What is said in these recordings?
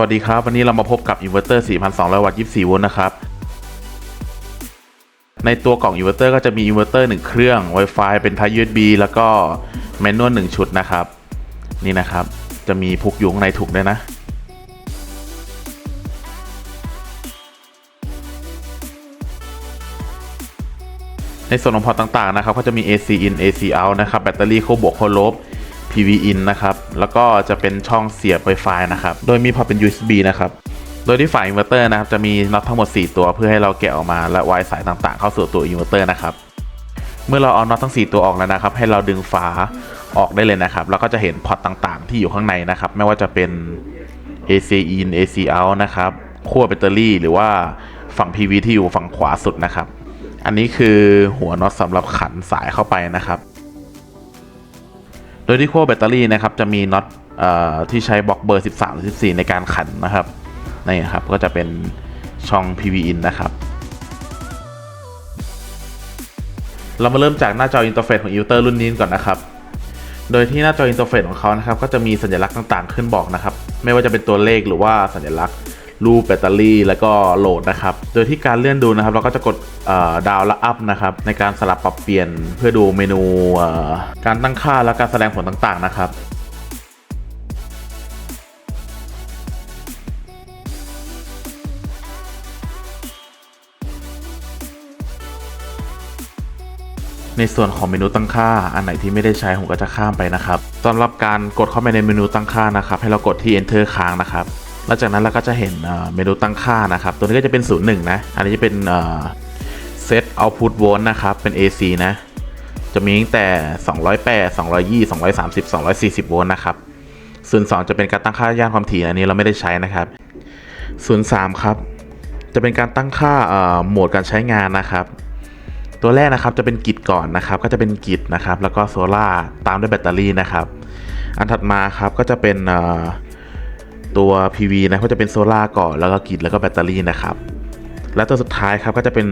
วัสดีครับ วันนี้เรามาพบกับอินเวอร์เตอร์ 4,200 วัตต์ 24 โวลต์นะครับ ในตัวกล่องอินเวอร์เตอร์ก็จะมีอินเวอร์เตอร์ 1 เครื่อง Wi-Fi เป็น Type USB แล้วก็แมนนวล1ชุดนะครับ นี่นะครับ จะมีพุกยุงในถุงด้วยนะในส่วนของพอร์ตต่างๆนะครับก็จะมี AC in AC out นะครับ แบตเตอรี่คู่บวกคู่ลบ PV in นะครับ แล้วก็จะเป็นช่องเสียบ Wi-Fi นะครับ โดยมีพอร์ตเป็น USB นะครับ โดยที่ฝ่ายอินเวอร์เตอร์นะครับ จะมีน็อตทั้งหมด 4 ตัว เพื่อให้เราแกะออกมาและวายสายต่างๆ เข้าสู่ตัวอินเวอร์เตอร์นะครับ เมื่อเราเอาน็อตทั้ง 4 ตัวออกแล้วนะครับ ให้เราดึงฝาออกได้เลยนะครับ แล้วก็จะเห็นพอร์ตต่างๆ ที่อยู่ข้างในนะครับ ไม่ว่าจะเป็น AC in AC out นะครับขั้วแบตเตอรี่หรือว่าฝั่ง PV ที่อยู่ฝั่งขวาสุดนะครับ อันนี้คือหัวน็อตสำหรับขันสายเข้าไปนะครับ โดยที่ขั้วแบตเตอรี่นะครับจะมีน็อตที่ใช้บล็อกเบอร์ 13 หรือ 14 ในการขันนะครับนี่ครับก็จะเป็นช่อง PV in นะครับ เรามาเริ่มจากหน้าจออินเทอร์เฟซของอิวเตอร์รุ่นนี้ก่อนนะครับโดยที่หน้าจออินเทอร์เฟซของเขานะครับก็จะมีสัญลักษณ์ต่างๆ ขึ้นบอกนะครับ ไม่ว่าจะเป็นตัวเลขหรือว่าสัญลักษณ์ รูปแบตเตอรี่แล้วก็โหลดนะครับ โดยที่การเลื่อนดูนะครับ เราก็จะกดดาวและอัพนะครับในการสลับปรับเปลี่ยนเพื่อดูเมนูการตั้งค่าและการแสดงผลต่างๆนะครับในส่วนของเมนูตั้งค่า อันไหนที่ไม่ได้ใช้ผมก็จะข้ามไปนะครับสำหรับการกดเข้าไปในเมนูตั้งค่านะครับ ให้เรากดที่ enter ค้างนะครับ หลังจากนั้นเราก็จะเห็นเมนูตั้งค่านะครับ ตัวนี้ก็จะเป็น 01 นะ อันนี้จะเป็นเอ่อ set output volt นะครับ เป็น AC นะ จะมีตั้งแต่ 208 220 230 240 โวลต์นะครับ 02 จะเป็นการตั้งค่าย่านความถี่อันนี้เราไม่ได้ใช้นะครับ 03 ครับ จะเป็นการตั้งค่าโหมดการใช้งานนะครับ ตัวแรกนะครับจะเป็นกิจก่อนนะครับ ก็จะเป็นกิจนะครับ แล้วก็โซล่าตามด้วยแบตเตอรี่นะครับ อันถัดมาครับก็จะเป็นเตัว PV นะก็จะเป็นโซล่าก่อนแล้วก็กิจแล้วก็แบตเตอรี่นะครับและตัวสุดท้ายครับก็จะเป็น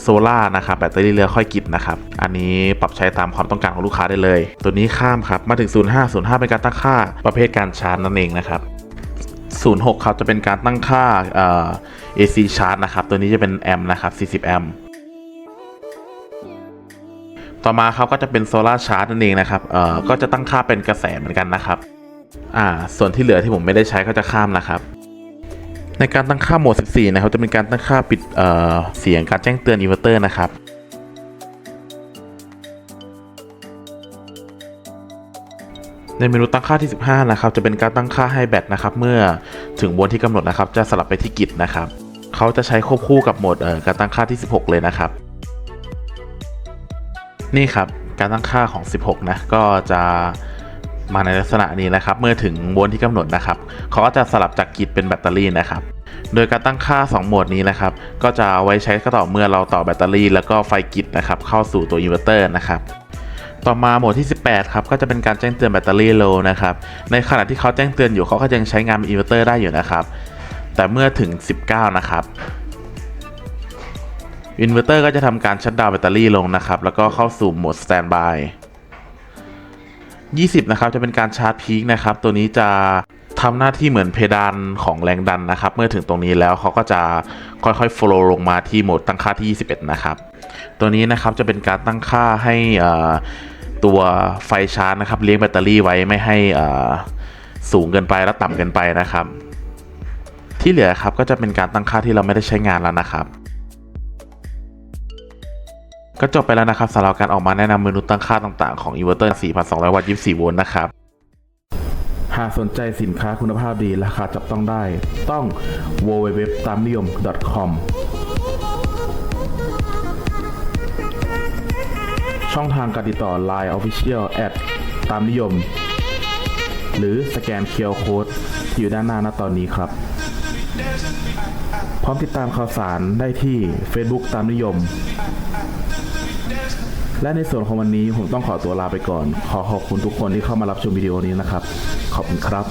โซล่านะครับแบตเตอรี่เรือค่อยกิจนะครับ อันนี้ปรับใช้ตามความต้องการของลูกค้าได้เลย ตัวนี้ข้ามครับมาถึง 05 05 เป็นการตั้งค่าประเภทการชาร์จนั่นเองนะครับ 06 ครับจะเป็นการตั้งค่าเอ่อ AC charge นะครับ ตัวนี้จะเป็นแอมป์นะครับ40แอมป์ต่อมาครับก็จะเป็นโซล่าชาร์จนั่นเองนะครับเอ่อก็จะตั้งค่าเป็นกระแสเหมือนกันนะครับ อ่าส่วนที่เหลือที่ผมไม่ได้ใช้ก็จะข้ามนะครับ ในการตั้งค่าโหมด 14 นะครับ จะเป็นการตั้งค่าปิดเเสียงการแจ้งเตือนอินเวอร์เตอร์นะครับในเมนูตั้งค่าที่ 15 นะครับ จะเป็นการตั้งค่าให้แบตนะครับ เมื่อถึงวลต์ที่กำหนดนะครับ จะสลับไปที่กิจนะครับ เขาจะใช้ควบคู่กับโหมดการตั้งค่าที่ 16 เลยนะครับ นี่ครับ การตั้งค่าของ 16 นะ ก็จะ มาในลักษณะนี้นะครับ เมื่อถึงโวลต์ที่กำหนดนะครับเขาก็จะสลับจากกิจเป็นแบตเตอรี่นะครับ โดยการตั้งค่า 2 โหมดนี้นะครับ ก็จะเอาไว้ใช้ก็ต่อเมื่อเราต่อแบตเตอรี่ แล้วก็ไฟกิจนะครับเข้าสู่ตัวอินเวอร์เตอร์นะครับต่อมาโหมดที่ 18 ครับก็จะเป็นการแจ้งเตือนแบตเตอรี่โลนะครับ ในขณะที่เขาแจ้งเตือนอยู่เขาก็ยังใช้งานอินเวอร์เตอร์ได้อยู่นะครับ แต่เมื่อถึง 19 นะครับอินเวอร์เตอร์ก็จะทำการชัดดาวแบตเตอรี่ลงนะครับ แล้วก็เข้าสู่โหมดสแตนบาย 20 นะครับ จะเป็นการชาร์จพีคนะครับ ตัวนี้จะทำหน้าที่เหมือนเพดานของแรงดันนะครับ เมื่อถึงตรงนี้แล้วเขาก็จะค่อยๆ flow ลงมาที่โหมดตั้งค่าที่ 21 นะครับ ตัวนี้นะครับจะเป็นการตั้งค่าให้ตัวไฟชาร์จนะครับเลี้ยงแบตเตอรี่ไว้ไม่ให้สูงเกินไปและต่ำเกินไปนะครับ ที่เหลือครับก็จะเป็นการตั้งค่าที่เราไม่ได้ใช้งานแล้วนะครับ ก็จบไปแล้วนะครับสำหรับการออกมาแนะนำเมนูตั้งค่าต่างๆของอินเวอร์เตอร์ 4,200 วัตต์ 24 โวลต์นะครับ หากสนใจสินค้าคุณภาพดีราคาจับต้องได้ต้อง www ตามนิยม .com ช่องทางการติดต่อ Line Official แอดตามนิยม หรือสแกนเค r Code ที่อยู่ด้านหน้าณตอนนี้ครับ พร้อมติดตามข่าวสารได้ที่ Facebook ตามนิยม และในส่วนของวันนี้ผมต้องขอตัวลาไปก่อน ขอขอบคุณทุกคนที่เข้ามารับชมวิดีโอนี้นะครับ ขอบคุณครับ